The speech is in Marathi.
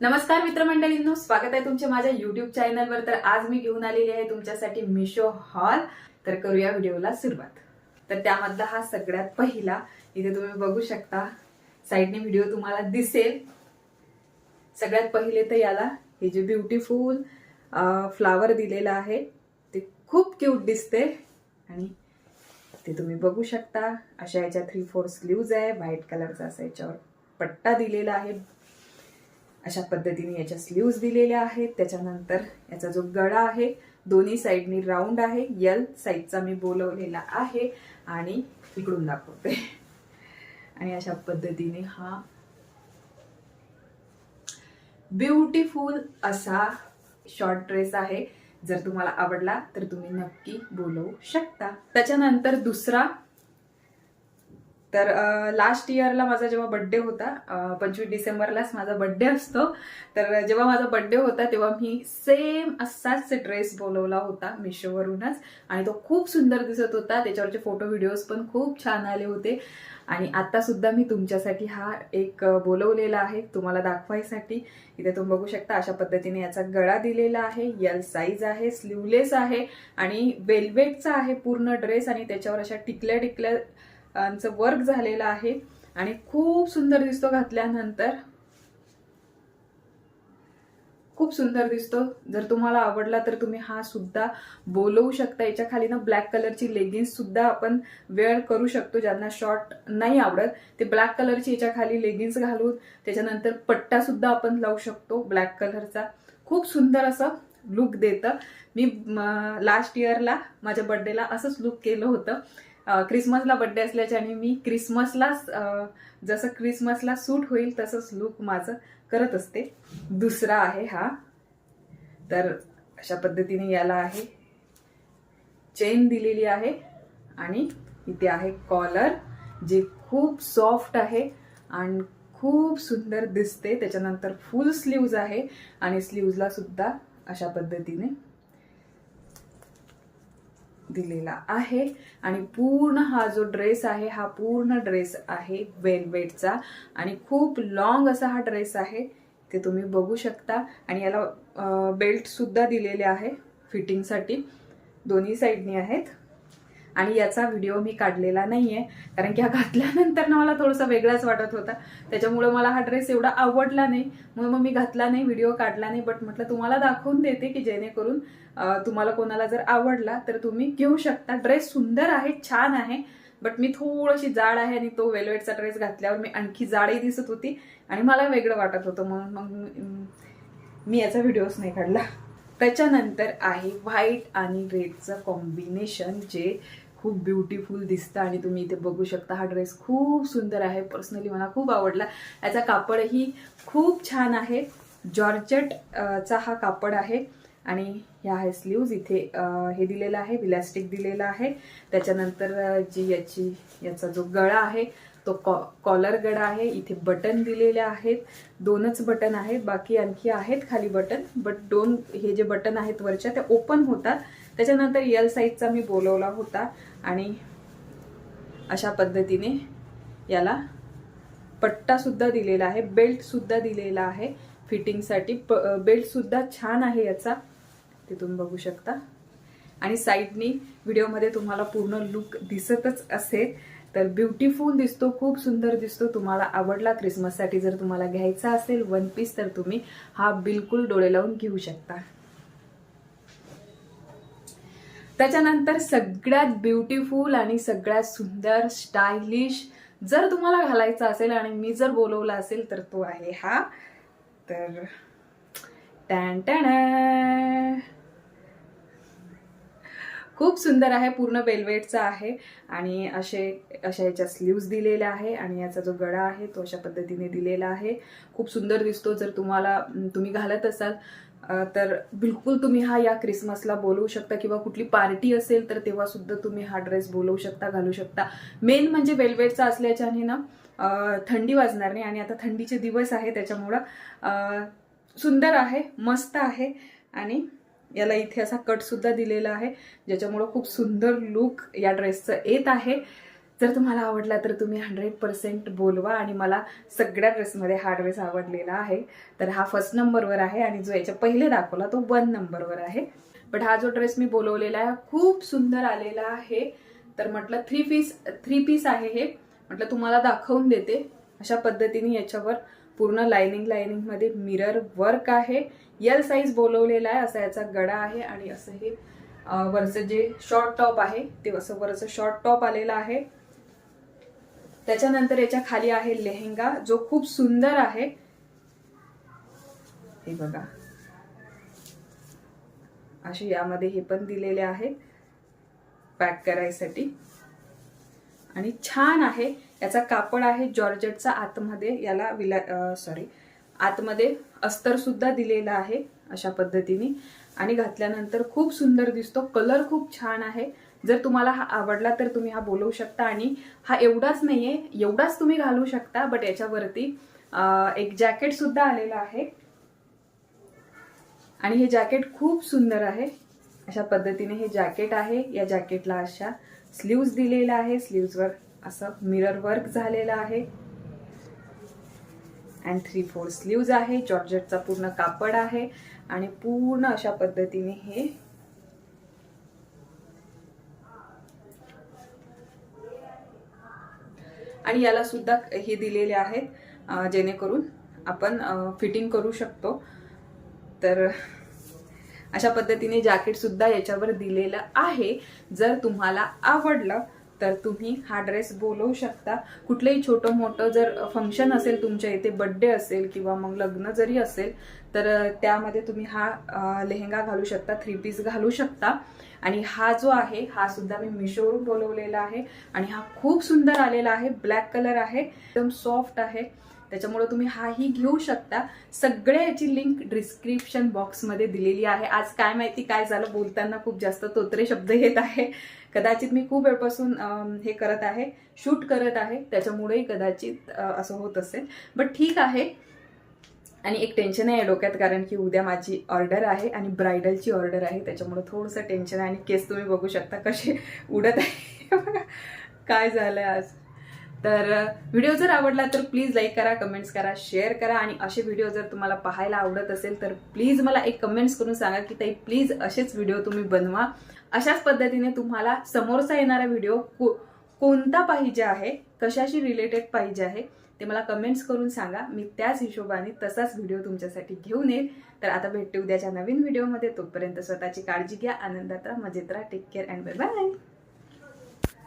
नमस्कार मित्रमंडळींनो स्वागत आहे तुमच्या माझ्या युट्यूब चॅनलवर तर आज मी घेऊन आलेली आहे तुमच्यासाठी मिशो हॉल तर करूया व्हिडिओला सुरुवात. तर त्यामधला हा सगळ्यात पहिला इथे तुम्ही बघू शकता साईडने व्हिडिओ तुम्हाला दिसेल. सगळ्यात पहिले तर याला हे जे ब्युटिफुल फ्लावर दिलेलं आहे ते खूप क्यूट दिसते. आणि ते तुम्ही बघू शकता अशा याच्या थ्री फोर स्लीव्ज आहे व्हाईट कलरचा असा याच्यावर पट्टा दिलेला आहे. अशा पद्धतीने याच्या स्लीव्ज दिलेल्या आहेत. त्याच्यानंतर याचा जो गळा आहे दोन्ही साईडनी राऊंड आहे. यल साईजचा मी बोलवलेला आहे आणि इकडून दाखवते. आणि अशा पद्धतीने हा ब्युटिफुल असा शॉर्ट ड्रेस आहे. जर तुम्हाला आवडला तर तुम्ही नक्की बोलवू शकता. त्याच्यानंतर दुसरा तर लास्ट इयरला माझा जेव्हा बड्डे होता पंचवीस डिसेंबरलाच माझा बड्डे असतो. तर जेव्हा माझा बड्डे होता तेव्हा मी सेम असाच ड्रेस बोलवला होता मिशोवरूनच आणि तो खूप सुंदर दिसत होता. त्याच्यावरचे फोटो व्हिडिओज पण खूप छान आले होते. आणि आत्तासुद्धा मी तुमच्यासाठी हा एक बोलवलेला आहे. तुम्हाला दाखवायसाठी. इथे तुम्ही बघू शकता अशा पद्धतीने याचा गळा दिलेला आहे. यल साईज आहे स्लीवलेस आहे. आणि वेल्वेटचा आहे पूर्ण ड्रेस आणि त्याच्यावर अशा टिकल्या टिकल्या आमचं वर्क झालेलं आहे आणि खूप सुंदर दिसतो घातल्यानंतर. खूप सुंदर दिसतो. जर तुम्हाला आवडला तर तुम्ही हा सुद्धा बोलवू शकता. याच्या खाली ना ब्लॅक कलरची लेगिन्स सुद्धा आपण वेअर करू शकतो ज्यांना शॉर्ट नाही आवडत. ते ब्लॅक कलरची याच्या खाली लेगिन्स घालून त्याच्यानंतर पट्टा सुद्धा आपण लावू शकतो ब्लॅक कलरचा खूप सुंदर असं लुक देतं. मी लास्ट इयरला माझ्या बर्थडेला असंच लुक केलं होतं. क्रिसमसला बड्डे असल्याच्याने मी क्रिसमसलाच जसं क्रिसमसला सूट होईल तसंच लुक माझं करत असते. दुसरा आहे हा. तर अशा पद्धतीने याला आहे. चेन दिलेली आहे आणि इथे आहे कॉलर जे खूप सॉफ्ट आहे आणि खूप सुंदर दिसते. त्याच्यानंतर फुल स्लीव्ज आहे आणि स्लीव्जला सुद्धा अशा पद्धतीने दिलेला आहे. आणि पूर्ण हा जो ड्रेस आहे हा पूर्ण ड्रेस आहे वेलवेटचा आणि खूप लॉंग असा हा ड्रेस आहे ते तुम्ही बघू शकता. आणि याला बेल्टसुद्धा दिलेले आहे फिटिंगसाठी दोन्ही साईडनी आहेत. आणि याचा व्हिडिओ मी काढलेला नाही आहे कारण की हा घातल्यानंतर ना मला थोडासा वेगळाच वाटत होता. त्याच्यामुळं मला हा ड्रेस एवढा आवडला नाही. म्हणून मग मी घातला नाही व्हिडिओ काढला नाही. बट म्हटलं तुम्हाला दाखवून देते की जेणेकरून तुम्हाला कोणाला जर आवडला तर तुम्ही घेऊ शकता. ड्रेस सुंदर आहे छान आहे. बट मी थोडीशी जाड आहे आणि तो वेलवेटचा ड्रेस घातल्यावर मी आणखी जाडही दिसत होती आणि मला वेगळं वाटत होतं. म्हणून मग मी याचा व्हिडिओच नाही काढला. त्याच्यानंतर आहे व्हाईट आणि रेडचं कॉम्बिनेशन जे खूप ब्युटिफुल दिसतं आणि तुम्ही इथे बघू शकता हा ड्रेस खूप सुंदर आहे. पर्सनली मला खूप आवडला. याचा कापडही खूप छान आहे. जॉर्जेट चा हा कापड आहे आणि ह्या आहे स्लीव्ज इथे हे दिलेलं आहे इलॅस्टिक दिलेलं आहे. त्याच्यानंतर जी याची याचा जो गळा आहे तो कॉ कॉलर गळा आहे. इथे बटन दिलेले आहेत. दोनच बटन आहेत. बाकी आणखी आहेत खाली बटन बट दोन हे जे बटन आहेत वरच्या ते ओपन होतात. त्याच्यानंतर यल साईजचा मी बोलवला होता आणि अशा पद्धतीने याला पट्टा सुद्धा दिलेला आहे बेल्ट सुद्धा दिलेला आहे फिटिंगसाठी बेल्ट सुद्धा छान आहे याचा. ते तुम्ही बघू शकता. आणि साईडनी व्हिडिओमध्ये तुम्हाला पूर्ण लुक दिसतच असेल तर ब्युटिफुल दिसतो खूप सुंदर दिसतो. तुम्हाला आवडला क्रिसमससाठी जर तुम्हाला घ्यायचा असेल वन पीस तर तुम्ही हा बिलकुल डोळे लावून घेऊ शकता. त्याच्यानंतर सगळ्यात ब्युटिफुल आणि सगळ्यात सुंदर स्टायलिश जर तुम्हाला घालायचा असेल आणि मी जर बोलवला असेल तर तो आहे हा. तर टॅन टॅन. खूप सुंदर आहे पूर्ण वेलवेटचा आहे आणि असे अशा याच्या स्लीव्ज दिलेल्या आहे आणि याचा जो गळा आहे तो अशा पद्धतीने दिलेला आहे. खूप सुंदर दिसतो जर तुम्हाला तुम्ही घालत असाल तर बिलकुल तुम्ही हा या क्रिसमसला बोलवू शकता किंवा कुठली पार्टी असेल तर तेव्हा सुद्धा तुम्ही हा ड्रेस बोलवू शकता घालू शकता. मेन म्हणजे वेलवेटचा असल्याच्याने ना थंडी वाजणार नाही आणि आता थंडीचे दिवस आहे त्याच्यामुळं सुंदर आहे मस्त आहे आणि याला इथे असा कटसुद्धा दिलेला आहे ज्याच्यामुळं खूप सुंदर लुक या ड्रेसचं येत आहे. जर तुम्हाला आवडला तर तुम्ही हंड्रेड पर्सेंट बोलवा आणि मला सगळ्या ड्रेसमध्ये हा ड्रेस आवडलेला आहे. तर हा फर्स्ट नंबरवर आहे आणि जो याच्या पहिले दाखवला तो वन नंबरवर आहे. बट हा जो ड्रेस मी बोलवलेला आहे खूप सुंदर आलेला आहे. तर म्हटलं थ्री पीस थ्री पीस आहे हे. म्हटलं तुम्हाला दाखवून देते. अशा पद्धतीने याच्यावर पूर्ण लायनिंग लायनिंगमध्ये मिरर वर्क आहे. यल साईज बोलवलेला आहे असा याचा गडा आहे आणि असं हे वरचं जे शॉर्ट टॉप आहे ते असं वरचं शॉर्ट टॉप आलेलं आहे. त्याच्यानंतर याच्या खाली आहे लेहेंगा जो खूप सुंदर आहे. हे बघा. असे यामध्ये हे पण दिलेले आहेत पॅक करायसाठी. आणि छान आहे. याचा कापड आहे जॉर्जेटचा आतमध्ये. याला विला सॉरी आतमध्ये अस्तर सुद्धा दिलेला आहे अशा पद्धतीने. आणि घातल्यानंतर खूप सुंदर दिसतो. कलर खूप छान आहे. जर तुम्हाला हा आवडला तर तुम्ही हा बोलवू शकता आणि हा एवढाच नाहीये एवढाच तुम्ही घालू शकता बट याच्यावरती एक जॅकेट सुद्धा आलेलं आहे. आणि हे जॅकेट खूप सुंदर आहे. अशा पद्धतीने हे जॅकेट आहे. या जॅकेटला अशा स्लीव्ज दिलेल्या आहे स्लीव्जवर असं मिरर वर्क झालेलं आहे. अँड थ्री फोर स्लीव्ज आहे जॉर्जेटचा पूर्ण कापड आहे. आणि पूर्ण अशा पद्धतीने हे आणि याला सुद्धा हे दिलेले आहेत जेणेकरून आपण फिटिंग करू शकतो. तर अशा पद्धतीने जॅकेटसुद्धा याच्यावर दिलेलं आहे. जर तुम्हाला आवडलं तर तुम्ही हा ड्रेस बोलवू शकता. कुठलंही छोटं मोठं जर फंक्शन असेल तुमच्या इथे बड्डे असेल किंवा मग लग्न जरी असेल तर त्यामध्ये तुम्ही हा लेहंगा घालू शकता थ्री पीस घालू शकता. आणि हा जो आहे हा सुद्धा मी मिशोवरून बोलवलेला आहे. आणि हा खूप सुंदर आलेला आहे ब्लॅक कलर आहे एकदम सॉफ्ट आहे. त्याच्यामुळे तुम्ही हाही घेऊ शकता. सगळ्या याची लिंक डिस्क्रिप्शन बॉक्समध्ये दिलेली आहे. आज काय माहिती काय झालं बोलताना खूप जास्त तोत्रे शब्द येत आहे. कदाचित मी खूप वेळपासून हे करत आहे शूट करत आहे त्याच्यामुळेही कदाचित असं होत असेल. बट ठीक आहे. आणि एक टेन्शन आहे डोक्यात कारण की उद्या माझी ऑर्डर आहे आणि ब्रायडलची ऑर्डर आहे त्याच्यामुळे थोडंसं टेन्शन आहे. आणि केस तुम्ही बघू शकता कसे उडत आहे. काय झालंय आज. तर व्हिडिओ जर आवडला तर प्लीज लाईक करा कमेंट्स करा शेअर करा आणि असे व्हिडिओ जर तुम्हाला पाहायला आवडत असेल तर प्लीज मला एक कमेंट्स करून सांगा की ताई प्लीज असेच व्हिडिओ तुम्ही बनवा. अशाच पद्धतीने तुम्हाला समोरचा येणारा व्हिडिओ कोणता पाहिजे आहे कशाशी रिलेटेड पाहिजे आहे ते मला कमेंट्स करून सांगा. मी त्याच हिशोबाने तसाच व्हिडिओ तुमच्यासाठी घेऊन येईल. तर आता भेटते उद्याच्या नवीन व्हिडिओमध्ये तोपर्यंत स्वतःची काळजी घ्या. आनंदात राहा मजेत राहा. Take care and bye bye